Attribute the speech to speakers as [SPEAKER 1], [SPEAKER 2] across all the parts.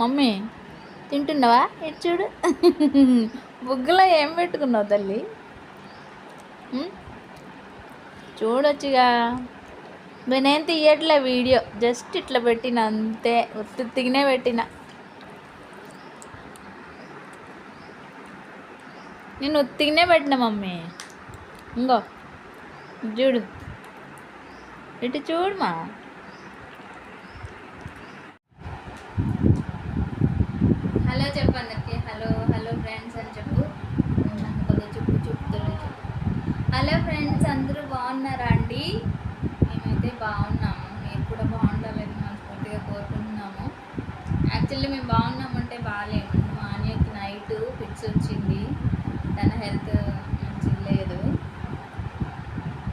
[SPEAKER 1] Mummy తింటున్నావా? ఇటు చూడు. బుగ్గలో ఏం పెట్టుకున్నావు తల్లి? చూడొచ్చుగా. నేనేం తీయట్లే వీడియో. జస్ట్ ఇట్లా పెట్టిన అంతే. ఉత్తిగానే పెట్టిన. నేను ఉత్తిగానే పెట్టిన మమ్మీ. ఇంకో చూడు. ఇటు చూడమా హలో చెప్పు అందరికి హలో హలో ఫ్రెండ్స్ అని చెప్పు నన్ను కొద్దిగా చెప్పు చెప్తున్నా హలో ఫ్రెండ్స్ అందరూ బాగున్నారా అండి? మేమైతే బాగున్నాము మీరు కూడా బాగుండాలని మనస్ఫూర్తిగా కోరుకుంటున్నాము. యాక్చువల్లీ మేము బాగున్నామంటే బాగాలేము మా అన్నయ్యకి నైట్ ఫిట్స్ వచ్చింది. తన హెల్త్ మంచిగా లేదు.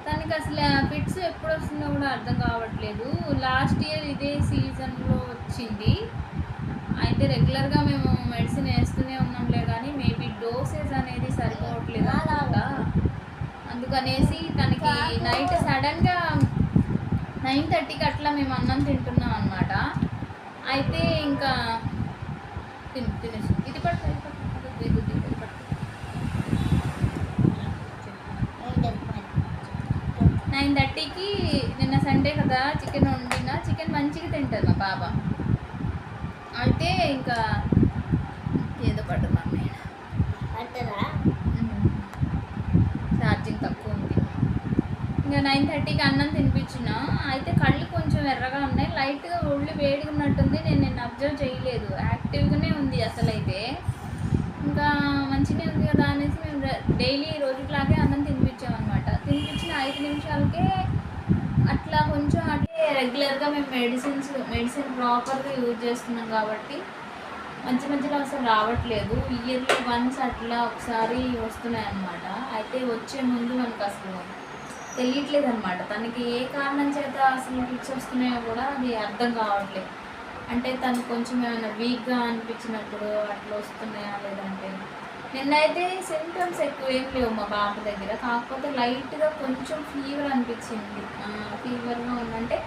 [SPEAKER 1] తనకి అసలు ఫిట్స్ ఎప్పుడు వస్తుందో కూడా అర్థం కావట్లేదు. లాస్ట్ ఇయర్ ఇదే సీజన్లో వచ్చింది. అయితే రెగ్యులర్గా మేము మెడిసిన్ వేస్తూనే ఉన్నాంలే కానీ మేబీ డోసేజ్ అనేది సరిపోవట్లేదు? అనమాట అందుకనేసి తనకి నైట్ సడన్గా నైన్ థర్టీకి అట్లా మేము అన్నం తింటున్నాం అనమాట అయితే ఇంకా తిను తినేసి. ఇది పడుతుంది నైన్ థర్టీకి నిన్న సండే కదా చికెన్ వండిన. చికెన్ మంచిగా తింటుంది మా బాబా. అయితే ఇంకా ఏదో పడుతుంది మమ్మీ ఛార్జింగ్ తక్కువ ఉంది ఇంకా నైన్ థర్టీకి అన్నం తినిపించిన. అయితే కళ్ళు కొంచెం ఎర్రగా ఉన్నాయి. లైట్గా ఒళ్ళు వేడిగా ఉన్నట్టుంది. నేను నేను అబ్జర్వ్ చేయలేదు. యాక్టివ్గానే ఉంది అసలు అయితే ఇంకా మంచిగా ఉంది కదా అనేసి మేము డైలీ రోజులాగే అన్నం తినిపించామన్నమాట. తినిపించిన ఐదు నిమిషాలకే అట్లా కొంచెం అట్లే రెగ్యులర్గా మేము మెడిసిన్స్ మెడిసిన్ ప్రాపర్గా యూజ్ చేస్తున్నాం కాబట్టి మంచి మధ్యలో అసలు రావట్లేదు. ఇయర్లీ వన్స్ అట్లా ఒకసారి వస్తున్నాయి అన్నమాట అయితే వచ్చే ముందు మనకు అసలు తెలియట్లేదు అనమాట తనకి ఏ కారణం చేత అసలు పిచ్చి వస్తున్నాయో కూడా అది అర్థం కావట్లేదు. అంటే తను కొంచెం ఏమైనా వీక్గా అనిపించినప్పుడు అట్లా వస్తున్నాయా లేదంటే? నిన్నైతే సింటమ్స్ ఎక్కువ ఏం లేవు మా బాబు దగ్గర. కాకపోతే లైట్గా కొంచెం ఫీవర్ అనిపించింది. ఫీవర్గా ఉందంటే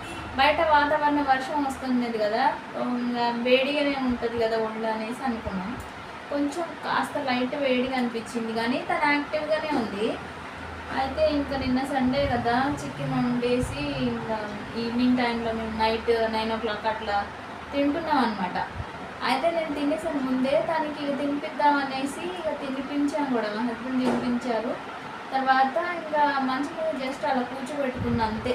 [SPEAKER 1] బయట వాతావరణం వర్షం వస్తున్నది కదా. వేడిగానే ఉంటుంది కదా ఒళ్ళు అనేసి అనుకున్నాం. కొంచెం కాస్త లైట్ వేడిగా అనిపించింది. కానీ తను యాక్టివ్గానే ఉంది. అయితే ఇంకా నిన్న సండే కదా చికెన్ వండేసి ఇంకా ఈవినింగ్ టైంలో మేము నైట్ నైన్ ఓ క్లాక్ అట్లా తింటున్నాం అనమాట అయితే నేను తినేసాను ముందే తనకి ఇక తినిపిద్దాం అనేసి ఇక తినిపించాను కూడా. మా హస్బెండ్ తినిపించారు. తర్వాత ఇంకా మంచి మీద జస్ట్ అలా కూర్చోబెట్టుకున్నా అంతే.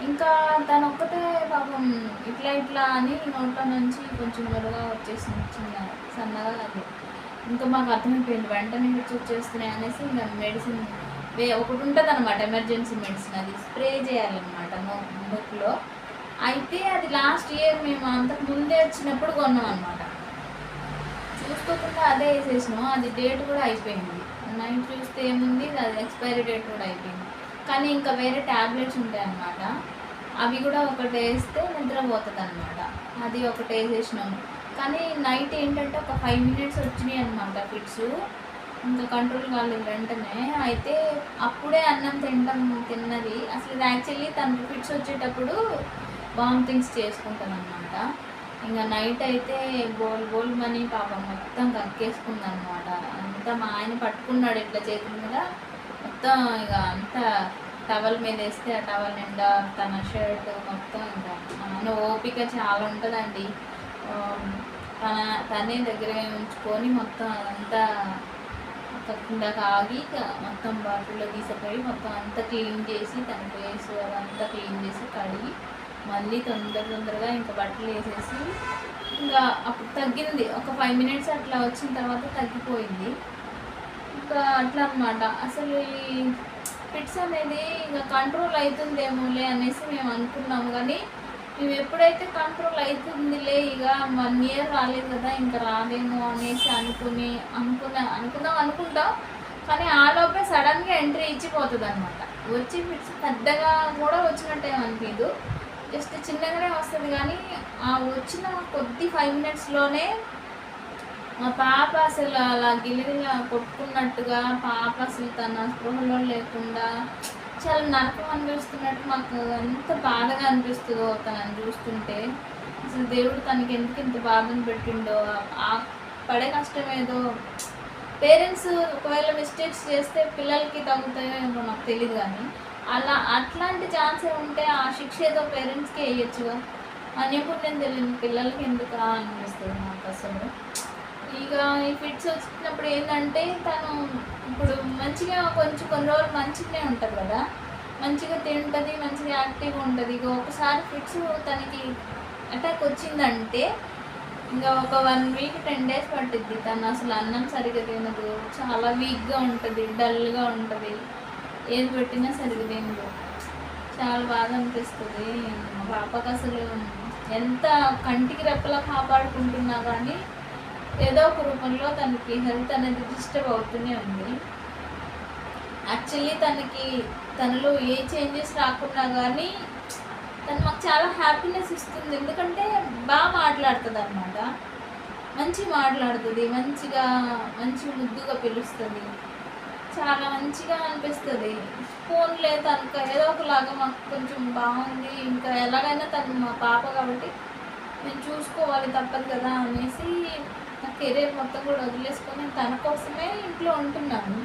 [SPEAKER 1] ఇంకా తను ఒక్కటే పాపం ఇట్లా ఇట్లా అని నోట్లో నుంచి కొంచెం మెరుగా వచ్చేసింది చిన్న సన్నగా అది ఇంకా మాకు అర్థమైపోయింది వెంటనే వచ్చి వచ్చేస్తున్నాయి అనేసి ఇంకా మెడిసిన్ ఒకటి ఉంటుంది అనమాట ఎమర్జెన్సీ మెడిసిన్ అది స్ప్రే చేయాలన్నమాట నో అయితే అది లాస్ట్ ఇయర్ మేము అంతకు ముందే వచ్చినప్పుడు కొన్నాం అనమాట చూసుకోకుండా అదే వేసేసినాం అది డేట్ కూడా అయిపోయింది. నైట్ చూస్తే ఏముంది అది ఎక్స్పైరీ డేట్ కూడా అయిపోయింది. కానీ ఇంకా వేరే ట్యాబ్లెట్స్ ఉంటాయి అన్నమాట అవి కూడా ఒకటి వేస్తే నిద్రపోతుంది అనమాట అది ఒకటి వేసేసినాము కానీ నైట్ ఏంటంటే ఒక ఫైవ్ మినిట్స్ వచ్చినాయి అనమాట ఫిట్స్ ఇంకా కంట్రోల్ కాలేదు వెంటనే అయితే అప్పుడే అన్నం తినడం తిన్నది. అసలు యాక్చువల్లీ తనకి ఫిట్స్ వచ్చేటప్పుడు వామిటింగ్స్ చేసుకుంటాను అనమాట ఇంకా నైట్ అయితే బోల్ బోల్ మనీ పాపం మొత్తం కక్కేసుకుంది అనమాట అంతా మా ఆయన పట్టుకున్నాడు ఇట్లా చేతుల మీద. మొత్తం ఇక అంతా టవల్ మీద వేస్తే ఆ టవల్ నిండా తన షర్ట్ మొత్తం ఇంకా ఆయన ఓపిక చాలా ఉంటుందండి. తన తనే దగ్గర ఉంచుకొని మొత్తం అదంతా కిందకి ఆగి మొత్తం బాటిల్లో తీసుకుపోయి మొత్తం అంతా క్లీన్ చేసి తన ఫేస్ అదంతా క్లీన్ చేసి కడిగి మళ్ళీ తొందర తొందరగా ఇంకా బట్టలు వేసేసి ఇంకా అప్పుడు తగ్గింది. ఒక ఫైవ్ మినిట్స్ అట్లా వచ్చిన తర్వాత తగ్గిపోయింది. ఇంకా అట్లా అన్నమాట. అసలు ఈ ఫిట్స్ అనేది ఇంకా కంట్రోల్ అవుతుందేమోలే అనేసి మేము అనుకున్నాము. కానీ మేము ఎప్పుడైతే కంట్రోల్ అవుతుందిలే ఇక వన్ ఇయర్ రాలేదు కదా ఇంకా రాలేము అనేసి అనుకుని అనుకున్నా అనుకుందాం అనుకుంటాం. కానీ ఆ లోపే సడన్గా ఎంట్రీ ఇచ్చిపోతుంది అనమాట వచ్చి ఫిట్స్ పెద్దగా కూడా వచ్చినట్టే అనిపించదు జస్ట్ చిన్నగానే వస్తుంది కానీ ఆ వచ్చిన కొద్ది ఫైవ్ మినిట్స్లోనే మా పాప అసలు అలా గిలిగిలా కొట్టుకున్నట్టుగా పాప అసలు తన స్పృహలో లేకుండా చాలా నరకం అనిపిస్తున్నట్టు మాకు ఎంత బాధగా అనిపిస్తుందో తనని చూస్తుంటే. అసలు దేవుడు తనకి ఎందుకు ఇంత బాధను పెట్టిండో ఆ పడే కష్టం ఏదో. పేరెంట్స్ ఒకవేళ మిస్టేక్స్ చేస్తే పిల్లలకి తగ్గుతాయో ఏమో నాకు తెలియదు కానీ అలా అట్లాంటి ఛాన్సే ఉంటే ఆ శిక్ష ఏదో పేరెంట్స్కి వేయచ్చుగా నేను తెలియదు పిల్లలకి ఎందుకు అనిపిస్తుంది నాకు అసలు. ఇక ఈ ఫిట్స్ వచ్చినప్పుడు ఏంటంటే తను ఇప్పుడు మంచిగా కొంచెం కొన్ని రోజులు మంచిగానే ఉంటుంది కదా. మంచిగా తింటుంది మంచిగా యాక్టివ్గా ఉంటుంది. ఇక ఒకసారి ఫిట్స్ తనకి అటాక్ వచ్చిందంటే ఇంకా ఒక వన్ వీక్ టెన్ డేస్ పట్టిద్ది. తను అసలు అన్నం సరిగ్గా తినదు. చాలా వీక్గా ఉంటుంది డల్గా ఉంటుంది. ఏది పెట్టినా సరిగ్గా తినదు. చాలా బాధ అనిపిస్తుంది. మా పాపకు అసలు ఎంత కంటికి రెప్పలా కాపాడుకుంటున్నా కానీ ఏదో ఒక రూపంలో తనకి హెల్త్ అనేది డిస్టర్బ్ అవుతూనే ఉంది. యాక్చువల్లీ తనకి తనలో ఏ చేంజెస్ రాకుండా కానీ తను మాకు చాలా హ్యాపీనెస్ ఇస్తుంది. ఎందుకంటే బాగా మాట్లాడుతుంది అనమాట మంచి మాట్లాడుతుంది. మంచిగా మంచి ముద్దుగా పిలుస్తుంది. చాలా మంచిగా అనిపిస్తుంది. ఫోన్లే తనకు ఏదో ఒకలాగా మాకు కొంచెం బాగుంది. ఇంకా ఎలాగైనా తను మా పాప కాబట్టి నేను చూసుకోవాలి తప్పదు కదా అనేసి నా కెరీర్ మొత్తం కూడా వదిలేసుకొని తన కోసమే ఇంట్లో ఉంటున్నాను.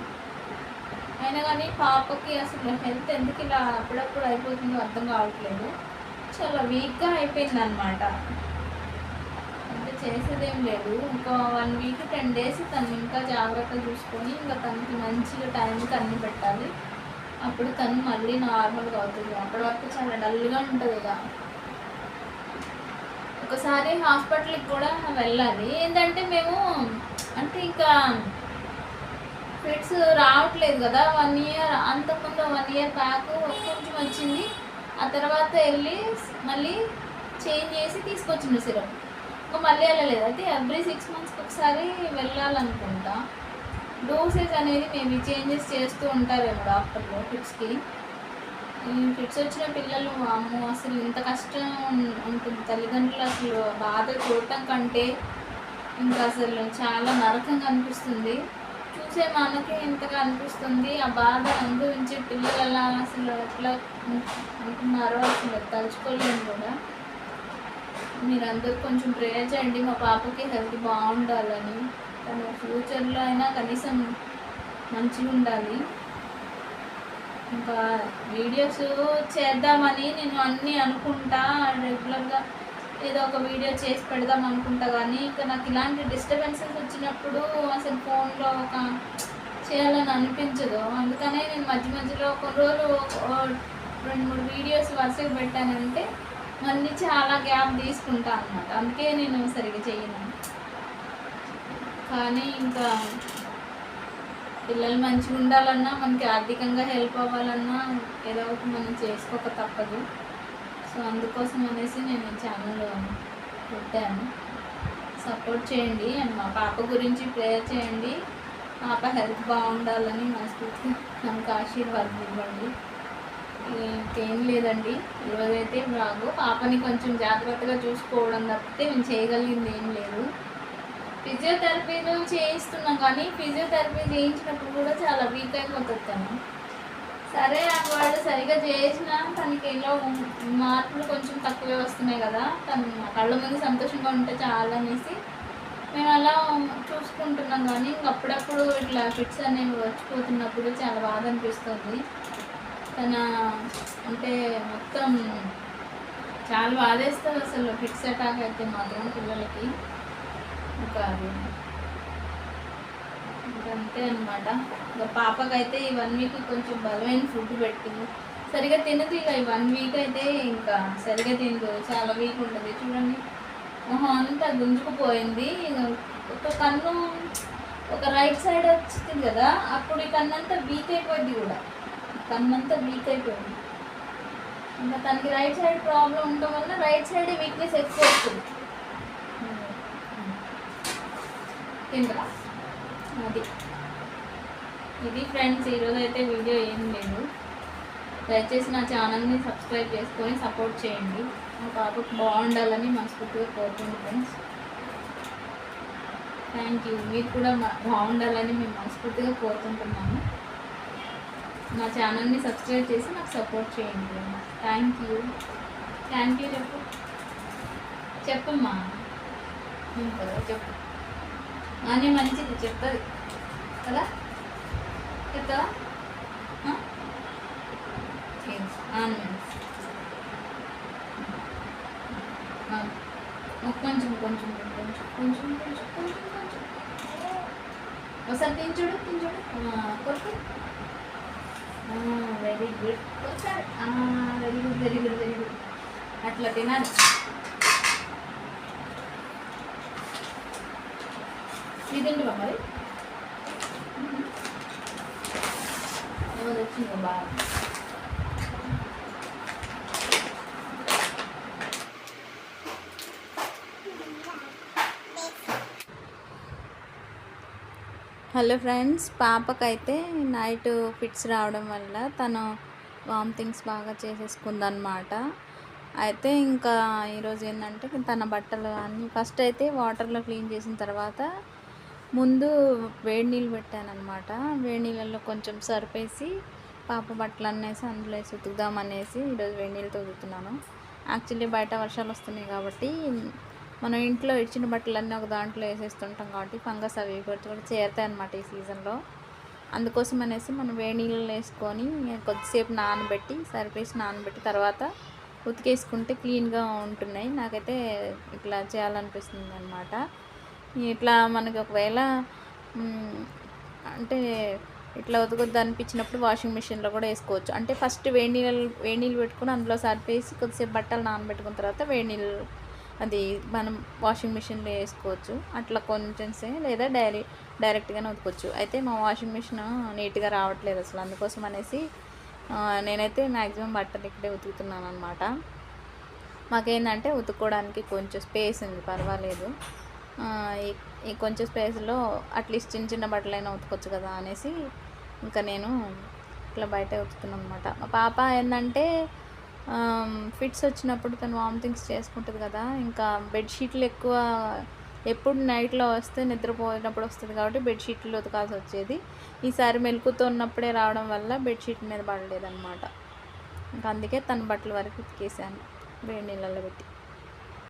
[SPEAKER 1] అయినా కానీ పాపకి అసలు హెల్త్ ఎందుకు ఇలా అప్పుడప్పుడు అయిపోతుందో అర్థం కావట్లేదు. చాలా వీక్గా అయిపోయింది అనమాట అంటే చేసేదేం లేదు. ఇంకా వన్ వీక్ టెన్ డేస్ తను ఇంకా జాగ్రత్త చూసుకొని ఇంకా తనకి మంచిగా టైంకి అన్నీ పెట్టాలి. అప్పుడు తను మళ్ళీ నార్మల్గా అవుతుంది. అప్పటి వరకు చాలా డల్గా ఉంటుంది ఇక ఒకసారి హాస్పిటల్కి కూడా వెళ్ళాలి. ఏంటంటే మేము అంటే ఇంకా ఫిట్స్ రావట్లేదు కదా వన్ ఇయర్ అంతకుముందు వన్ ఇయర్ బ్యాక్ కొంచెం వచ్చింది. ఆ తర్వాత వెళ్ళి మళ్ళీ చేంజ్ చేసి తీసుకొచ్చింది సిరప్. ఇంకా మళ్ళీ వెళ్ళలేదు. అయితే ఎవ్రీ సిక్స్ మంత్స్కి ఒకసారి వెళ్ళాలనుకుంటా. డోసెస్ అనేది మేబీ చేంజెస్ చేస్తూ ఉంటారేమో డాక్టర్లు ఫిట్స్కి ఈ ఫిట్స్ వచ్చిన పిల్లలు అమ్మో అసలు ఇంత కష్టం ఉంటుంది. తల్లిదండ్రులు అసలు బాధ చూడటం కంటే ఇంకా అసలు చాలా నరకంగా అనిపిస్తుంది. చూసే మనకే ఇంతగా అనిపిస్తుంది. ఆ బాధ అనుభవించే పిల్లలు ఎలా అసలు ఎట్లా ఉంటున్నారో అసలు తలుచుకోలేము కూడా మీరందరూ కొంచెం ప్రేయర్ చేయండి. మా పాపకి హెల్త్ బాగుండాలని. తన ఫ్యూచర్లో అయినా కనీసం మంచిగా ఉండాలి ఇంకా వీడియోస్ చేద్దామని నేను అన్నీ అనుకుంటా రెగ్యులర్గా ఏదో ఒక వీడియో చేసి పెడదాం అనుకుంటా కానీ ఇంకా నాకు ఇలాంటి డిస్టర్బెన్సెస్ వచ్చినప్పుడు అసలు ఫోన్లో ఒక చేయాలని అనిపించదు. అందుకనే నేను మధ్య మధ్యలో కొన్ని రోజులు రెండు మూడు వీడియోస్ వరుసగా పెట్టానంటే మళ్ళీ చాలా గ్యాప్ తీసుకుంటా అనమాట అందుకే నేను సరిగ్గా చేయను. కానీ ఇంకా పిల్లలు మంచిగా ఉండాలన్నా మనకి ఆర్థికంగా హెల్ప్ అవ్వాలన్నా ఏదో ఒకటి మనం చేసుకోక తప్పదు. సో అందుకోసం అనేసి నేను ఛానల్లో ఛానల్ పెట్టాను. సపోర్ట్ చేయండి. అండ్ మా పాప గురించి ప్రేయర్ చేయండి. పాప హెల్త్ బాగుండాలని మనస్ఫూర్తి మనకు ఆశీర్వాదం ఇవ్వండి. ఇంకేం లేదండి. ఈరోజైతే బాగు. పాపని కొంచెం జాగ్రత్తగా చూసుకోవడం తప్పితే మేము చేయగలిగింది ఏం లేదు. ఫిజియోథెరపీలు చేయిస్తున్నాం కానీ ఫిజియోథెరపీ చేయించినప్పుడు కూడా చాలా వీక్ అయిపోతుంది తను. సరే వాడు సరిగా చేసినా తనకి ఏదో మార్పులు కొంచెం తక్కువే వస్తున్నాయి కదా తను కళ్ళ ముందు సంతోషంగా ఉంటే చాలా అనేసి మేము అలా చూసుకుంటున్నాం కానీ ఇంక అప్పుడప్పుడు ఇట్లా ఫిట్స్ అనేవి వచ్చిపోతున్నప్పుడు చాలా బాధ అనిపిస్తుంది. తన అంటే మొత్తం చాలా బాధేస్తుంది అసలు ఫిట్స్ అటాక్ అయితే మాత్రం పిల్లలకి. ఒక అది అంతే అనమాట ఇంకా పాపకైతే ఈ వన్ వీక్ కొంచెం బలమైన ఫుడ్ పెట్టింది. సరిగా తినదు ఇక ఈ వన్ వీక్ అయితే ఇంకా సరిగా తినదు. చాలా వీక్ ఉంటుంది. చూడండి. మొహం అంతా గుంజుకుపోయింది. ఒక కన్ను ఒక రైట్ సైడ్ వచ్చింది కదా అప్పుడు ఈ కన్ను అంతా వీక్ అయిపోయింది కూడా. కన్నంతా వీక్ అయిపోయింది. ఇంకా తనకి రైట్ సైడ్ ప్రాబ్లం ఉండటం వల్ల రైట్ సైడ్ వీక్నెస్ ఎక్కువ వస్తుంది. తింటరా అది. ఇది ఫ్రెండ్స్ ఈరోజు అయితే వీడియో ఏం లేదు. దయచేసి నా ఛానల్ని సబ్స్క్రైబ్ చేసుకొని సపోర్ట్ చేయండి. మా పాపకు బాగుండాలని మనస్ఫూర్తిగా కోరుకుంది ఫ్రెండ్స్. థ్యాంక్ యూ మీరు కూడా మా- బాగుండాలని మేము మనస్ఫూర్తిగా కోరుకుంటున్నాము. నా ఛానల్ని సబ్స్క్రైబ్ చేసి నాకు సపోర్ట్ చేయండి థ్యాంక్ యూ థ్యాంక్ యూ చెప్పు. చెప్పమ్మా. చెప్పు. అని మంచిది చెప్తుంది. కదా? చెప్తావా? కొంచెం కొంచెం కొంచెం కొంచెం కొంచెం కొంచెం కొంచెం. ఒకసారి తించుడు తించుడు. కొరకు very good very good very good very good అట్లా తినాలి. ఇది మరి? ఎవరు బాగా హలో ఫ్రెండ్స్ పాపకైతే నైట్ ఫిట్స్ రావడం వల్ల తను వామిటింగ్స్ బాగా చేసేసుకుందనమాట అయితే ఇంకా ఈరోజు ఏంటంటే తన బట్టలు అన్నీ ఫస్ట్ అయితే వాటర్లో క్లీన్ చేసిన తర్వాత ముందు వేడి నీళ్ళు పెట్టానమాట వేడి నీళ్ళల్లో కొంచెం సరిపేసి పాప బట్టలు అనేసి అందులో వేసి ఉతుకుదామనేసి ఈరోజు వేడి నీళ్ళతో ఉతుకుతున్నాను. యాక్చువల్లీ బయట వర్షాలు వస్తున్నాయి కాబట్టి మనం ఇంట్లో ఇచ్చిన బట్టలన్నీ ఒక దాంట్లో వేసేస్తుంటాం కాబట్టి ఫంగస్ అవి కూడా చేరుతాయి అనమాట ఈ సీజన్లో. అందుకోసం అనేసి మనం వేడి నీళ్ళు వేసుకొని కొద్దిసేపు నానబెట్టి సరిపేసి నానబెట్టి తర్వాత ఉతికేసుకుంటే క్లీన్గా ఉంటున్నాయి. నాకైతే ఇట్లా చేయాలనిపిస్తుంది అనమాట ఇట్లా మనకి ఒకవేళ అంటే ఇట్లా ఉతకొద్దు అనిపించినప్పుడు వాషింగ్ మిషన్లో కూడా వేసుకోవచ్చు. అంటే ఫస్ట్ వేడి నీళ్ళు వేడి నీళ్ళు పెట్టుకుని అందులో సరిపేసి కొద్దిసేపు బట్టలు నానబెట్టుకున్న తర్వాత వేడి నీళ్ళు అది మనం వాషింగ్ మిషన్లో వేసుకోవచ్చు. అట్లా కొంచెం సే లేదా డైరీ డైరెక్ట్గానే ఉతుకోవచ్చు అయితే మా వాషింగ్ మిషన్ నీట్గా రావట్లేదు అసలు. అందుకోసం అనేసి నేనైతే మ్యాక్సిమం బట్టలు ఇక్కడే ఉతుకుతున్నాను అనమాట మాకేందంటే ఉతుక్కోవడానికి కొంచెం స్పేస్ ఉంది పర్వాలేదు. ఈ కొంచెం స్పేస్లో అట్లీస్ట్ చిన్న చిన్న బట్టలైనా ఉతుకొచ్చు కదా అనేసి ఇంకా నేను ఇట్లా బయట ఉతుకుతున్నాను అనమాట మా పాప ఏంటంటే ఫిట్స్ వచ్చినప్పుడు తను వామిటింగ్స్ చేసుకుంటుంది కదా ఇంకా బెడ్షీట్లు ఎక్కువ ఎప్పుడు నైట్లో వస్తే నిద్రపోయినప్పుడు వస్తుంది కాబట్టి బెడ్షీట్లు ఉతకాల్సి వచ్చేది. ఈసారి మెలుకుతో ఉన్నప్పుడే రావడం వల్ల బెడ్షీట్ మీద పడలేదన్నమాట. ఇంకా అందుకే తన బట్టల వరకు ఉతికేసాను వేడి నీళ్ళలో పెట్టి.